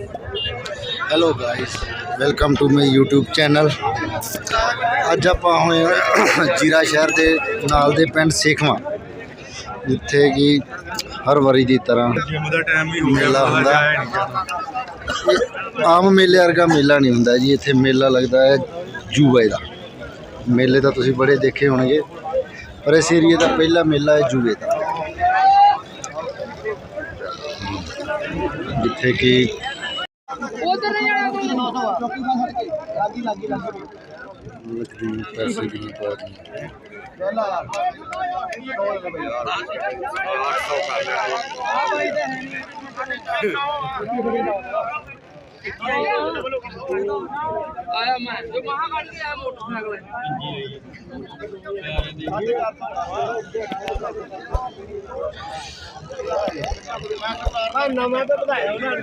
Hello guys welcome to my YouTube channel ਅੱਜ ਆਪਾਂ ਹੋਏ ਜੀਰਾ ਸ਼ਹਿਰ ਦੇ ਨਾਲ ਦੇ ਪਿੰਡ ਸੇਖਵਾ ਜਿੱਥੇ ਕਿ ਹਰ ਵਾਰੀ ਦੀ ਤਰ੍ਹਾਂ ਮੇਲਾ ਹੁੰਦਾ। ਆਮ ਮੇਲੇ ਵਰਗਾ ਮੇਲਾ ਨਹੀਂ ਹੁੰਦਾ ਜੀ ਇੱਥੇ ਮੇਲਾ ਲੱਗਦਾ ਹੈ ਜੂਏ ਦਾ। ਮੇਲੇ ਤਾਂ ਤੁਸੀਂ ਬੜੇ ਦੇਖੇ ਹੋਣਗੇ ਪਰ ਇਸ ਏਰੀਏ ਦਾ ਪਹਿਲਾ ਮੇਲਾ ਹੈ ਜੂਏ ਦਾ। ਜਿੱਥੇ ਕਿ ਲੱਕੜੀ ਪੈਸੇ ਦੀ ਬਾਤ ਆਇਆ ਮੈਂ ਜੋ ਮਹਾ ਕੱਢ ਕੇ ਆਇਆ ਮੋਟਰਸਾਈਕਲ ਨਵਾਂ ਤਾਂ ਵਧਾਇਆ ਉਹਨਾਂ ਨੇ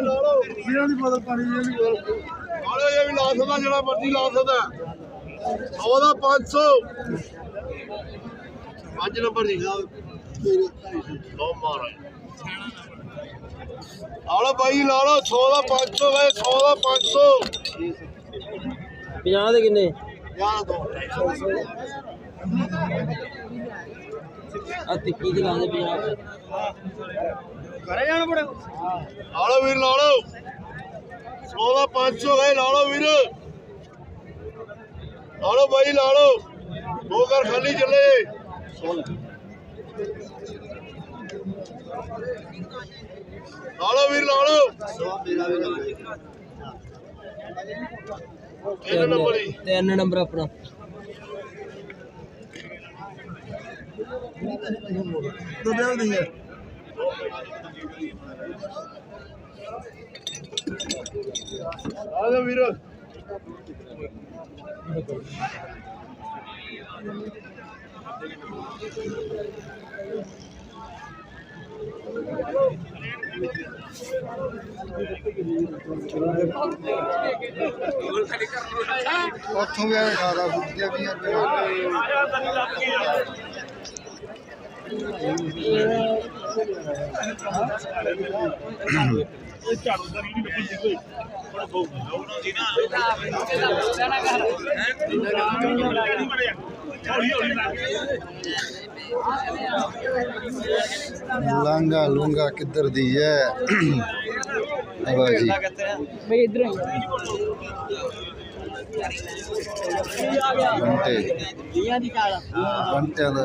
ਲਓ ਜੀ ਵੀਰਾਂ ਦੀ ਬੋਤਲ ਪਾਣੀ ਦੀ ਵੀ ਬੋਤਲ ਨਾਲੇ ਇਹ ਵੀ ਲਾ ਸਕਦਾ ਜਿਹੜਾ ਮਰਜ਼ੀ ਲਾ ਸਕਦਾ। 100 ਦਾ 500 5 ਨੰਬਰ ਦੀ ਲੋ ਮਾਰ ਆਲੋ ਬਾਈ ਲਾ ਲਓ 100 ਦਾ 500 ਵੇ 100 ਦਾ 500 50 ਦੇ ਕਿੰਨੇ? ਯਾਰ ਦੋ। ਆ ਤਿੱਕੀ ਦੀ ਲਾਉਂਦੇ 50 ਘਰੇ ਜਾਣਾ ਪੜੇ ਆਲੋ ਵੀਰ ਲਾ ਲਓ 100 ਦਾ 500 ਵੇ ਲਾ ਲਓ ਵੀਰ। ਲਾ ਲਓ ਬਾਈ ਲਾ ਲਓ ਦੋ ਘਰ ਖਾਲੀ ਚੱਲੇ। ਲਾ ਲਓ ਵੀਰ ਲਾ ਲਓ ਤਿੰਨ ਨੰਬਰ ਹੀ। ਤਿੰਨ ਨੰਬਰ ਆਪਣਾ। ਦੁਬਿਆ ਨਹੀਂ ਹੈ। ਆ ਜਾ ਵੀਰ। ਉੱਥੋਂ ਵੀ ਐਵੇਂ ਖਾਦਾ ਫੁੱਟੀਆਂ ਵੀ ਲਾਂਗਾ ਲੂੰਗਾ ਕਿੱਧਰ ਦੀ ਹੈ ਵਾਹ ਜੀ। ਬਈ ਇਧਰ ਬੰਟੇ। 20 ਦੀ ਕਾਲ। ਬੰਟਿਆਂ ਦਾ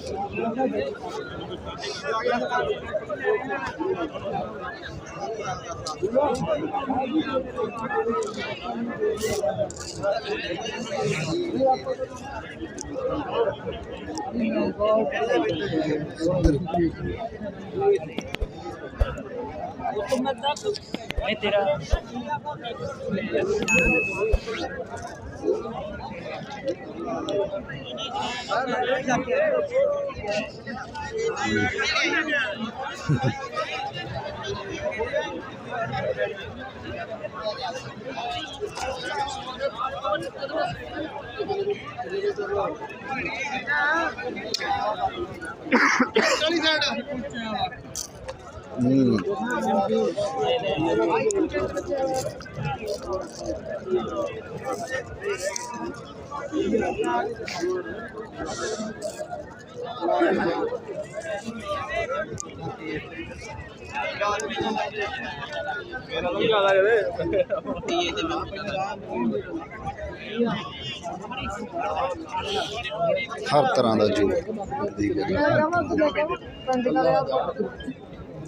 o que tudo. Vai ter. चली जाएगा ਮੇਰਾ ਤਾਂ ਜ਼ਿਆਦਾ ਕਰੇ ਇਹ ਤੇ ਹਰ ਤਰ੍ਹਾਂ ਦਾ ਜੂੜ ਦੀ ਗੱਲ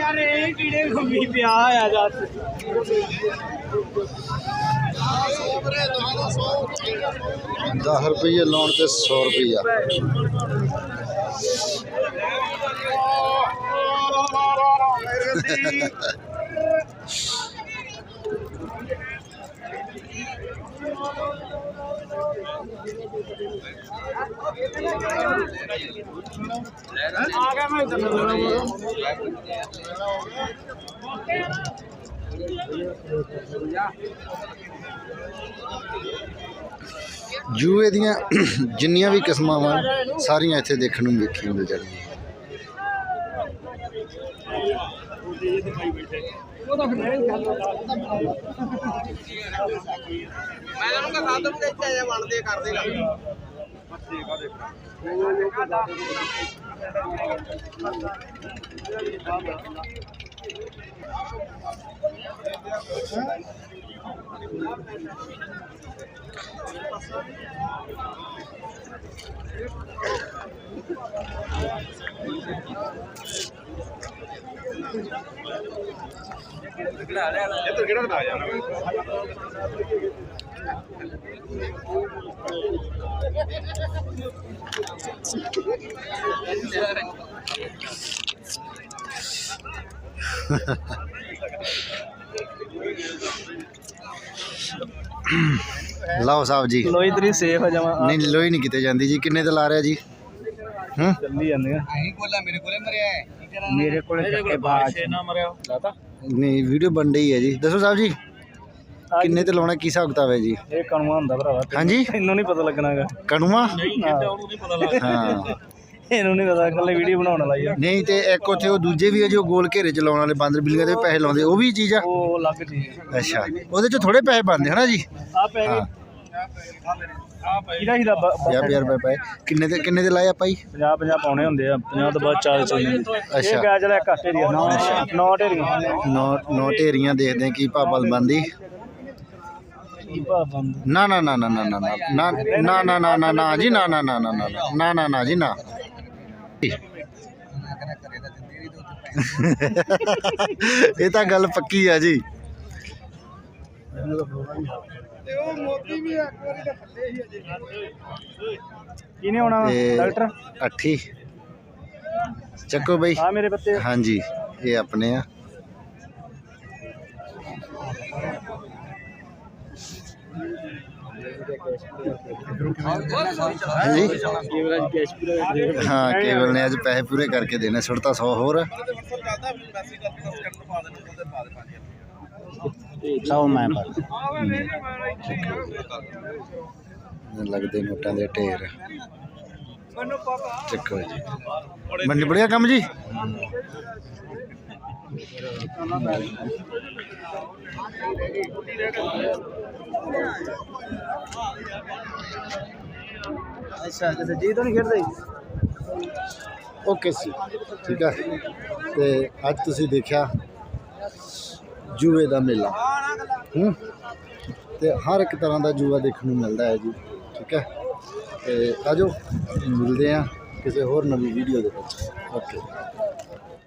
यार कीड़े को भी आ जाते दस रुपये लाने के सौ रुपया। ਆ ਗਿਆ ਮੈਂ ਇੱਧਰ ਜੂਏ ਦੀਆਂ ਜਿੰਨੀਆਂ ਵੀ ਕਿਸਮਾਂ ਵਾ ਸਾਰੀਆਂ ਇੱਥੇ ਦੇਖਣ ਨੂੰ ਵੇਖੀਆਂ ਮਿਲ ਜਾਣਗੀਆਂ। ਮੈਂ ਇਹਨੂੰ ਕਹਾਂ ਸਾਧ ਨੂੰ ਇੱਥੇ ਆ ਬਣਦੇ ਕਰਦੇ ਲਾ ਠੀਕ ਆ ਦੇਖ Thank you. ਇੱਧਰ ਕਿਹੜਾ ਬਣਾ ਜਾਣਾ ਲਓ ਸਾਹਿਬ ਜੀ। ਲੋਈ ਤੇਰੀ ਸੇਫ ਆ ਜਾਵਾ ਨਹੀਂ ਲੋਈ ਨਹੀਂ ਕਿਤੇ ਜਾਂਦੀ ਜੀ। ਕਿੰਨੇ ਤੇ ਲਾ ਰਿਹਾ ਜੀ? ਹੂੰ? ਚੱਲੀ ਜਾਂਦੇ ਆ। ਅਹੀਂ ਕੋਲਾ ਮੇਰੇ ਕੋਲੇ ਮਰਿਆ ਹੈ। ਮੇਰੇ ਕੋਲ ਚੱਕੇ ਬਾਜ ਨਾ ਮਰਿਆ ਲਾਤਾ? ਨਹੀਂ ਵੀਡੀਓ ਬਣ ਰਹੀ ਹੈ ਜੀ। ਦੱਸੋ ਸਾਹਿਬ ਜੀ ਕਿੰਨੇ ਤੇ ਲਾਉਣਾ ਕੀ ਹਿਸਾਬ ਕਿਤਾਬ ਹੈ ਜੀ? ਇਹ ਕਣਵਾ ਹੁੰਦਾ ਭਰਾਵਾ। ਹਾਂਜੀ? ਤੈਨੂੰ ਨਹੀਂ ਪਤਾ ਲੱਗਣਾਗਾ। ਕਣੂਆ? ਉਹਨੂੰ ਨਹੀਂ ਪਤਾ ਲੱਗਦਾ। ਹਾਂ। ਇਹਨੂੰ ਨਹੀਂ ਪਤਾ ਇਕੱਲੇ ਵੀਡੀਓ ਬਣਾਉਣ ਵਾਲਾ ਆ। ਨਹੀਂ ਤੇ ਇੱਕ ਉੱਥੇ ਉਹ ਦੂਜੇ ਵੀ ਹੈ ਜੋ ਗੋਲ ਘੇਰੇ ਚ ਲਾਉਣ ਵਾਲੇ ਬਾਂਦਰ ਬਿੱਲੀਆਂ ਦੇ ਪੈਸੇ ਲਾਉਂਦੇ ਉਹ ਵੀ ਚੀਜ਼ ਆ? ਉਹ ਅਲੱਗ ਚੀਜ਼ ਅੱਛਾ। ਉਹਦੇ ਚ ਥੋੜੇ ਪੈਸੇ ਬਣਦੇ ਹਨਾ ਜੀ? ਆ ਪੈ ਗਏ। ਆ ਪੈ ਇਹਦਾ ਹੀਦਾ 50000 ਰੁਪਏ ਪਏ ਕਿੰਨੇ ਦੇ ਕਿੰਨੇ ਦੇ ਲਾਏ ਆਪਾਂ ਜੀ 50 50 ਪਾਉਣੇ ਹੁੰਦੇ ਆ 50 ਤੋਂ ਬਾਅਦ ਚਾਰ ਚੱਲਦੇ ਅੱਛਾ। ਇਹ ਗਿਆ ਜਿਹੜਾ ਇੱਕ ਢੇਰੀ ਨੌ ਨੌ ਢੇਰੀਆਂ ਨੌ ਨੌ ਢੇਰੀਆਂ ਦੇਖਦੇ ਹਾਂ ਕੀ ਭਾਪਲ ਬੰਦੀ ਬੰਦ ਨਾ ਨਾ ਨਾ ਨਾ ਨਾ ਨਾ ਨਾ ਨਾ ਨਾ ਨਾ ਨਾ ਨਾ ਨਾ ਜੀ ਨਾ ਨਾ ਨਾ ਨਾ ਨਾ ਨਾ ਨਾ ਨਾ ਜੀ ਨਾ ਇਹ ਤਾਂ ਗੱਲ ਪੱਕੀ ਆ ਜੀ ਤੇ ਉਹ ਮੋਦੀ ਵੀ ਇੱਕ ਵਾਰੀ ਤਾਂ ਥੱਲੇ ਹੀ ਅਜੇ। ਕਿਹਨੇ ਆਉਣਾ? ਤੇ ਡਾਕਟਰ? ਅੱਠੀ। ਚੱਕੋ ਬਈ। ਆ ਮੇਰੇ ਬੱਤੇ। ਹਾਂਜੀ ਇਹ ਆਪਣੇ ਆ। ਹਾਂਜੀ। ਕੇਵਲ ਅੱਜ ਕੈਸ਼ ਪੂਰਾ ਹਾਂ ਕੇਵਲ ਨੇ ਅੱਜ ਪੈਸੇ ਪੂਰੇ ਕਰਕੇ ਦੇਣੇ ਸੁੱਟਤਾ 100 ਹੋਰ। ਚੱਲਦਾ ਮੈਸੇਜ ਕਰਕੇ ਦੱਸ ਕਰਨ ਪਾ ਦੇ ਉਹਦੇ ਪਾ ਦੇ ਪਾਣੀ ਸੌ ਮੈਂ ਲੱਗਦੇ ਨੋਟਾਂ ਦੇ ਢੇਰ। ਚੱਕੋ ਜੀ। ਮੰਨੀ ਬੜਿਆ ਕੰਮ ਜੀ? ਅੱਛਾ ਤੇ ਜੀ ਤਾਂ ਨਹੀਂ ਖੇਡਦੇ ਓਕੇ ਸੀ ਠੀਕ ਹੈ ਤੇ ਅੱਜ ਤੁਸੀਂ ਦੇਖਿਆ ਜੂਏ ਦਾ ਮੇਲਾ। ਹੂੰ ਤੇ ਹਰ ਇੱਕ ਤਰ੍ਹਾਂ ਦਾ ਜੂਆ ਦੇਖਣ ਨੂੰ ਮਿਲਦਾ ਹੈ ਜੀ ਠੀਕ ਹੈ? ਤੇ ਆਜੋ ਮਿਲਦੇ ਆ ਕਿਸੇ ਹੋਰ ਨਵੀਂ ਵੀਡੀਓ ਦੇ ਵਿੱਚ। ਓਕੇ